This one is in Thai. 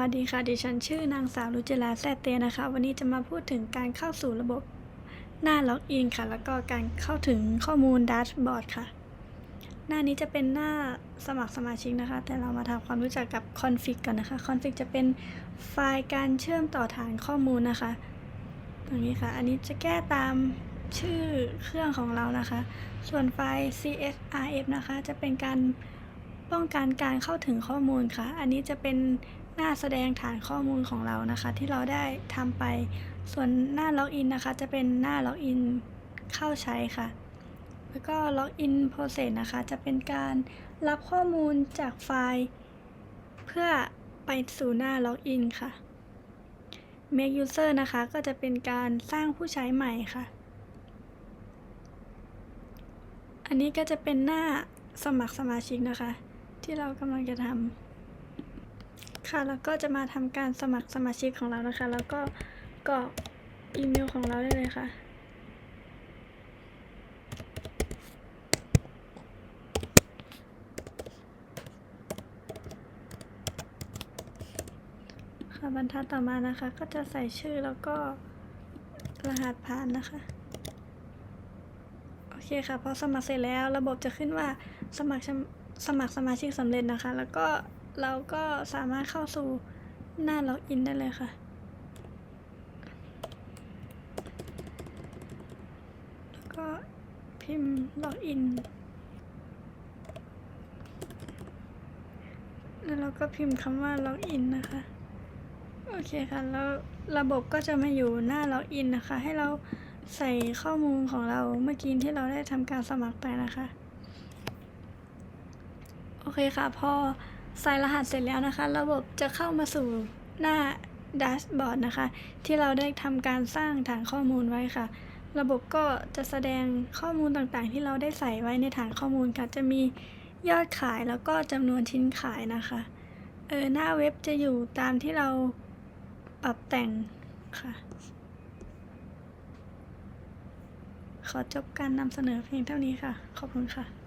สวัสดีค่ะ ดิฉันชื่อนางสาวรุจิราแซเตนะคะ วันนี้จะมาพูดถึงการเข้าสู่ระบบหน้าล็อกอินค่ะ แล้วก็การเข้าถึงข้อมูลแดชบอร์ดค่ะ หน้านี้จะเป็นหน้าสมัครสมาชิกนะคะ แต่เรามาทำความรู้จักกับคอนฟิกก่อนนะคะคอนฟิกจะเป็นไฟล์การเชื่อมต่อฐานข้อมูลนะคะ ตรงนี้ค่ะ อันนี้จะแก้ตามชื่อเครื่องของเรานะคะ ส่วนไฟล์ CSRF นะคะ จะเป็นการป้องกันการเข้าถึงข้อมูลค่ะ อันนี้จะเป็น หน้าแสดงฐานข้อมูลของเรานะคะ ที่เราได้ทำไป ส่วนหน้าล็อกอินนะคะ จะเป็นหน้าล็อกอินเข้าใช้ค่ะ แล้วก็ล็อกอินโปรเซสนะคะ จะเป็นการรับข้อมูลจากไฟล์ เพื่อไปสู่หน้าล็อกอินค่ะ Make User นะคะ ก็จะเป็นการสร้างผู้ใช้ใหม่ค่ะ อันนี้ก็จะเป็นหน้าสมัครสมาชิกนะคะ ที่เรากำลังจะทำ ค่ะแล้วก็จะมาทำการสมัครสมาชิกของเรานะคะ แล้วก็กรอกอีเมลของเราได้เลยค่ะค่ะบรรทัดต่อมานะคะ ก็จะใส่ชื่อแล้วก็รหัสผ่านนะคะโอเคค่ะพอสมัครเสร็จแล้วระบบจะขึ้นว่าสมัครสมสมัครสมาชิกสำเร็จนะคะ แล้วก็ เราก็สามารถเข้าสู่หน้าล็อกอินได้เลยค่ะแล้วก็พิมพ์ล็อกอิน แล้วเราก็พิมพ์คำว่าล็อกอินนะคะ โอเคค่ะ แล้วระบบก็จะมาอยู่หน้าล็อกอินนะคะ ให้เราใส่ข้อมูลของเราเมื่อกี้ที่เราได้ทำการสมัครไปนะคะ โอเคค่ะ พอ ใส่รหัสเสร็จแล้วนะคะ ระบบจะเข้ามาสู่หน้าแดชบอร์ดนะคะ ที่เราได้ทำการสร้างฐานข้อมูลไว้ค่ะ ระบบก็จะแสดงข้อมูลต่างๆ ที่เราได้ใส่ไว้ในฐานข้อมูลค่ะ จะมียอดขายแล้วก็จำนวนชิ้นขายนะคะ เออหน้าเว็บจะอยู่ตามที่เราปรับแต่งค่ะ ขอจบการนำเสนอเพียงเท่านี้ค่ะ ขอบคุณค่ะ